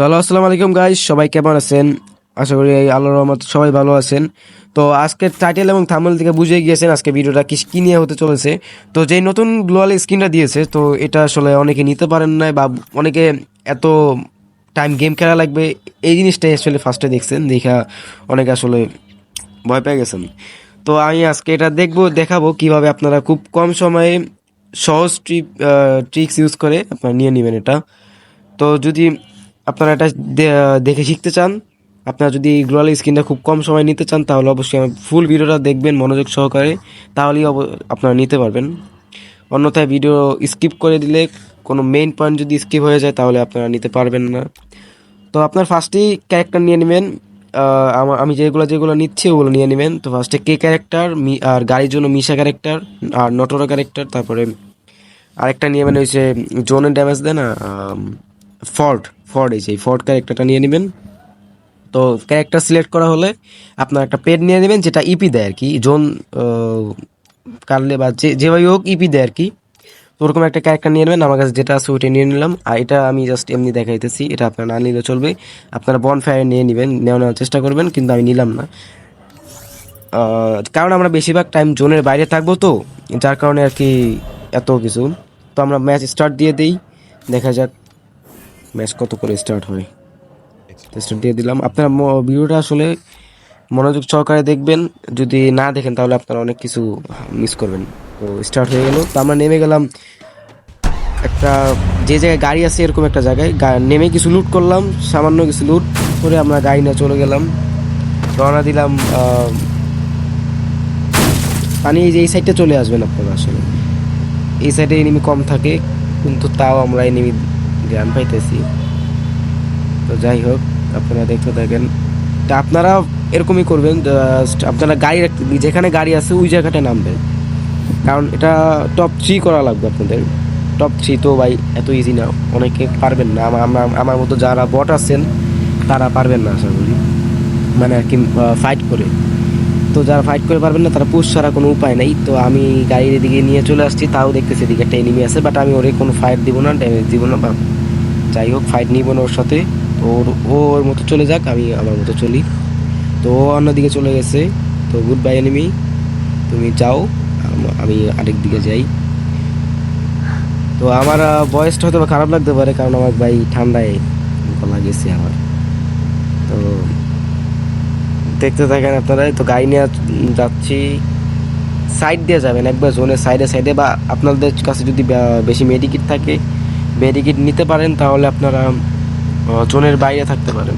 তো হ্যালো আসসালামু আলাইকুম গাইস সবাই কেমন আছেন? আশা করি এই আল্লাহর রহমত সবাই ভালো আছেন। তো আজকে টাইটেল এবং থাম্বনেল থেকে বুঝে গিয়েছেন আজকে ভিডিওটা কি কি নিয়ে হতে চলেছে। তো যেই নতুন গ্লোয়াল স্ক্রিনটা দিয়েছে, তো এটা আসলে অনেকে নিতে পারেন না বা অনেকে এত টাইম গেম খেলা লাগবে, এই জিনিসটাই আসলে ফার্স্টে দেখছেন, দেখা অনেকে আসলে ভয় পেয়ে গেছেন। তো আমি আজকে এটা দেখব, দেখাবো কীভাবে আপনারা খুব কম সময়ে সহজ ট্রিপ ট্রিক্স ইউজ করে আপনারা নিয়ে নেবেন এটা। তো যদি আপনারা এটা দেখে শিখতে চান আপনারা যদি গ্লোয়াল স্ক্রিনটা খুব কম সময় নিতে চান তাহলে অবশ্যই আমি ফুল ভিডিওটা দেখবেন মনোযোগ সহকারে তাহলেই আপনারা নিতে পারবেন। অন্যথায় ভিডিও স্কিপ করে দিলে কোনো মেইন পয়েন্ট যদি স্কিপ হয়ে যায় তাহলে আপনারা নিতে পারবেন না। তো আপনার ফার্স্টেই ক্যারেক্টার নিয়ে নেবেন আহ, আমা- যেগুলো যেগুলো নিচ্ছি ওগুলো নিয়ে নেবেন। তো ফার্স্টে কে ক্যারেক্টার আর গাড়ির জন্য মিশা ক্যারেক্টার আর নটরা ক্যারেক্টার তারপরে আরেকটা নিয়ে নেবেন হচ্ছে জোনের ড্যামেজ দেয় না ফর্ড ফর্ড এই যে ফর্ড ক্যারেক্টারটা নিয়ে নেবেন। তো ক্যারেক্টার সিলেক্ট করা হলে আপনার একটা পেড নিয়ে নেবেন, যেটা ইপি দেয় আর কি। জোন কাটলে বা যে যেভাবে হোক ইপি দেয় আর কি। তো ওরকম একটা ক্যারেক্টার নিয়ে নেবেন। আমার কাছে যেটা আছে ওইটা নিয়ে নিলাম। আর এটা আমি জাস্ট এমনি দেখাইতেছি। এটা আপনারা না নিলে চলবে। আপনারা বন ফায়ার নিয়ে নেবেন, নেওয়া নেওয়ার চেষ্টা করবেন, কিন্তু আমি নিলাম না। কারণ আমরা বেশিরভাগ টাইম জোনের বাইরে থাকব তো, যার কারণে আর কি এত কিছু। তো আমরা ম্যাচ স্টার্ট দিয়ে দিই। দেখা যাক। ম্যাচ কত করে স্টার্ট হয়? স্টার্ট দিয়ে দিলাম। আপনারা ভিডিওটা আসলে মনোযোগ সহকারে দেখবেন। যদি না দেখেন তাহলে আপনারা অনেক কিছু মিস করবেন। তো স্টার্ট হয়ে গেল। তো আমরা নেমে গেলাম একটা, যে জায়গায় গাড়ি আছে এরকম একটা জায়গায় নেমে কিছু লুট করলাম, সামান্য কিছু লুট করে আমরা গাড়ি নিয়ে চলে গেলাম। রওনা দিলাম পানি এই যে এই সাইডটা চলে আসবেন আপনারা আসলে। এই সাইডে এনিমি কম থাকে, কিন্তু তাও আমরা এনিমি জ্ঞান পাইতেছি। তো যাই হোক আপনারা দেখতে থাকেন। তা আপনারা এরকমই করবেন, just আপনারা গাড়ি যেখানে গাড়ি আছে, ওই জায়গাটায় নামবেন। কারণ এটা টপ থ্রি করা লাগবে আপনাদের। টপ থ্রি তো ভাই, এত ইজি না। অনেকে পারবেন না। আমার আমার- মতো যারা বট আছেন, তারা পারবেন না, আশা করি। মানে আর কি ফাইট করে। তো যারা ফাইট করে পারবেন না, তারা পুষ ছাড়া কোনো উপায় নেই। তো আমি গাড়ির এদিকে নিয়ে চলে আসছি, তাও দেখতেছি এদিকে একটা এনিমি আছে বাট আমি ওরে কোনো ফাইট দিব না ড্যামেজ দিব না, বা যাই হোক ফাইট নিব না ওর সাথে। তো ওর ওর মতো চলে যাক, আমি আমার মতো চলি। তো ও অন্যদিকে চলে গেছে। তো গুড বাই এনিমি তুমি যাও, আমি আরেক দিকে যাই। তো আমার বয়সটা হয়তো খারাপ লাগতে পারে, কারণ আমার ভাই ঠান্ডায় গলা গেছে আমার। তো দেখতে থাকেন আপনারা, তো গাড়ি নিয়ে যাচ্ছি। সাইড দিয়ে যাবেন, একবার জোনের সাইডে সাইডে বা আপনাদের কাছে যদি বেশি মেডিকিট থাকে মেডিকিট নিতে পারেন, তাহলে আপনারা জোনের বাইরে থাকতে পারেন।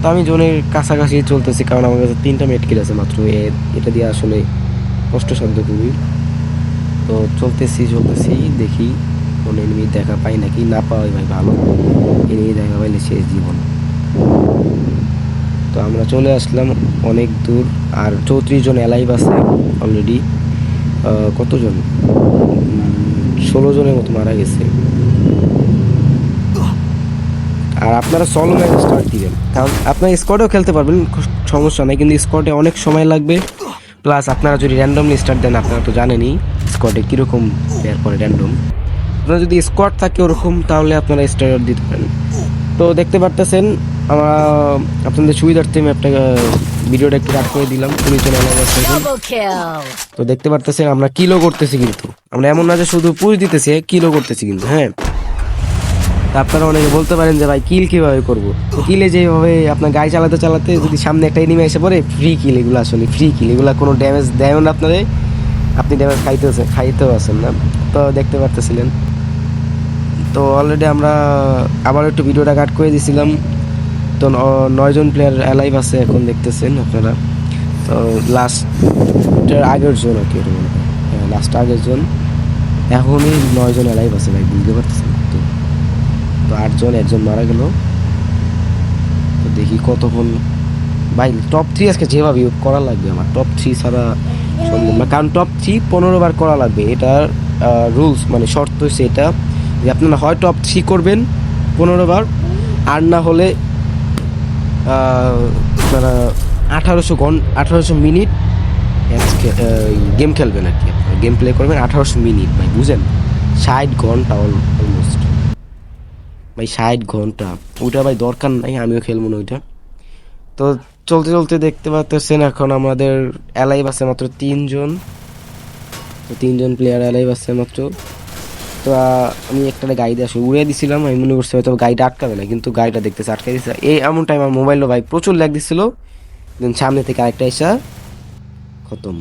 তো আমি জোনের কাছাকাছি চলতেছি, কারণ আমার কাছে তিনটা মেডকিট আছে মাত্র। এটা দিয়ে আসলে কষ্টসাধ্য খুবই। তো চলতেছি চলতেছি, দেখি কোনো এনিমি দেখা পাই নাকি, না পাওয়াই ভাই ভালো। এনিমি দেখা পাইলে শেষ জীবন। তো আমরা চলে আসলাম অনেক দূর, আর চৌত্রিশ জন অ্যালাইভ আছে অলরেডি কতজন? ষোলো জনের মতো মারা গেছে। আর আপনারা সলো ম্যাচ স্টার্ট দিবেন। কারণ আপনারা স্কোয়াডেও খেলতে পারবেন সমস্যা নেই কিন্তু স্কোয়াডে অনেক সময় লাগবে। প্লাস আপনারা যদি র্যান্ডমলি স্টার্ট দেন আপনারা তো জানেনই স্কোয়াডে কীরকম প্লেয়ার করে র্যান্ডম আপনারা যদি স্কোয়াড থাকে ওরকম তাহলে আপনারা স্টার্ট দিতে পারেন। তো দেখতে পারতেছেন আমরা আপনাদের সুবিধার্থে আমি একটা ভিডিওটা একটু রাখ করে দিলাম। তুমি চলে তো দেখতে পারতেছেন আমরা কিলো করতেছি কিন্তু। আমরা এমন না যে শুধু পুষ দিতেছি কিলো করতেছি কিন্তু হ্যাঁ। আপনারা অনেকে বলতে পারেন যে, ভাই কিল কীভাবে করব? কিলে যেভাবে আপনার গাড়ি চালাতে চালাতে যদি সামনে একটা এনিমে এসে পড়ে ফ্রি কিল এগুলো আসলে ফ্রি কিল এগুলো কোনো ড্যামেজ দেয় না আপনাদের আপনি ড্যামেজ খাইতেছেন খাইতেও আছেন না। তো দেখতে পারতেছিলেন। তো অলরেডি আমরা আবার একটু ভিডিওটা কাট করে দিছিলাম। তো নয়জন প্লেয়ার অ্যালাইভ আছে এখন দেখতেছেন আপনারা। তো লাস্টের আগের জন আর কি মনে হয়। লাস্ট আগের জন। এখনই নয়জন অ্যালাইভ আছে ভাই, বুঝতে পারতেছেন? তো আটজন, একজন মারা গেল। তো দেখি কতক্ষণ। ভাই টপ থ্রি আজকে যেভাবে করা লাগবে আমার। টপ থ্রি ছাড়া কারণ টপ থ্রি পনেরো বার করা লাগবে। এটার রুলস মানে শর্ত হচ্ছে এটা যে আপনারা হয় টপ থ্রি করবেন পনেরো বার, আর না হলে আপনারা আঠারোশো ঘন, আঠারোশো মিনিট গেম খেলবেন আর কি। গেম প্লে করবেন আঠারোশো মিনিট, ভাই, বুঝেন? ষাট ঘণ্টা অলমোস্ট ভাই, ষাট ঘণ্টা। ওইটা ভাই দরকার নাই, আমিও খেলব না ওইটা। তো চলতে চলতে দেখতে পাচ্ছেন এখন আমাদের অ্যালাইভ আছে মাত্র তিনজন। তো তিনজন প্লেয়ার অ্যালাইভ আছে মাত্র। তো আমি একটা গাড়ি আসলে উড়িয়ে দিছিলাম, আমি মনে করছি হয়তো গাড়িটা আটকাবে না, কিন্তু গাড়িটা দেখতেছে আটকাই দিচ্ছে এই এমন টাইম আমার মোবাইলও ভাই প্রচুর ল্যাগ দিছিল। দেন সামনে থেকে আরেকটা এসা খতম।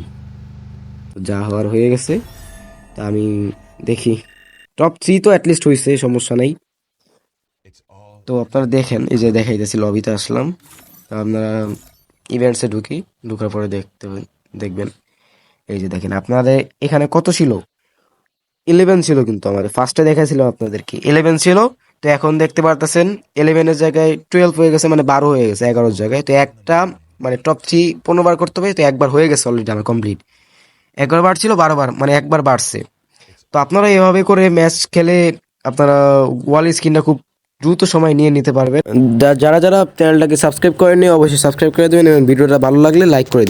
যা হওয়ার হয়ে গেছে। তা আমি দেখি। টপ থ্রি তো অ্যাটলিস্ট হয়েছে সমস্যা নাই। তো আপনারা দেখেন, এই যে দেখাইতেছি লবিতে আসলাম। তো আপনারা ইভেন্টসে ঢুকি, ঢুকার পরে দেখতে দেখবেন। এই যে দেখেন, আপনাদের এখানে কত ছিল? ইলেভেন ছিল কিন্তু আমাদের। ফার্স্টে দেখাইছিলাম আপনাদেরকে। ইলেভেন ছিল, তো এখন দেখতে পারতেছেন ইলেভেনের জায়গায় টুয়েলভ হয়ে গেছে মানে বারো হয়ে গেছে, এগারোর জায়গায়। তো একটা মানে টপ থ্রি পনেরো বার করতে হবে, তো একবার হয়ে গেছে অলরেডি আমার কমপ্লিট একবার বাড়ছিল বারো বার মানে একবার বাড়ছে। তো আপনারা এভাবে করে ম্যাচ খেলে আপনারা ওয়াল স্ক্রিনটা খুব দ্রুত সময় নিয়ে নিতে পারবেন। যারা যারা চ্যানেলটাকে সাবস্ক্রাইব করেননি, অবশ্যই সাবস্ক্রাইব করে দেবেন এবং ভিডিওটা ভালো লাগলে লাইক করে দিবেন।